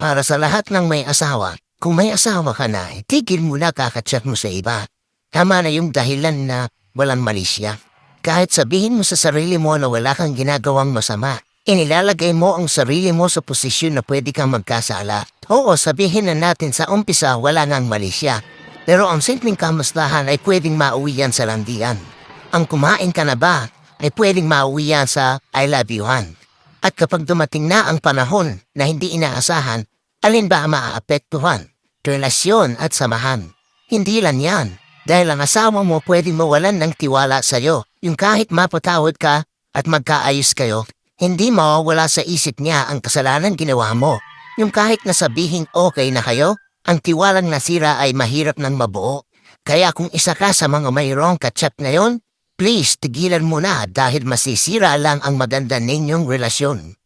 Para sa lahat ng may asawa, kung may asawa ka na, tigil mo na kakachat mo sa iba. Tama na yung dahilan na walang mali. Kahit sabihin mo sa sarili mo na wala kang ginagawang masama, inilalagay mo ang sarili mo sa posisyon na pwede kang magkasala. Oo, sabihin na natin sa umpisa wala nang mali siya. Pero ang simpleng kamustahan ay pwedeng mauwi sa landian. Ang kumain ka na ba ay pwedeng mauwi sa I love you-han. At kapag dumating na ang panahon na hindi inaasahan, alin ba ang maaapektuhan? Relasyon at samahan. Hindi lang yan. Dahil ang asawa mo pwedeng mawalan ng tiwala sa'yo. Yung kahit mapatawad ka at magkaayos kayo, hindi mawawala sa isip niya ang kasalanan ginawa mo. Yung kahit nasabihin okay na kayo, ang tiwalang nasira ay mahirap ng mabuo. Kaya kung isa ka sa mga mayroong kachat ngayon, please tigilan mo na dahil masisira lang ang maganda ninyong relasyon.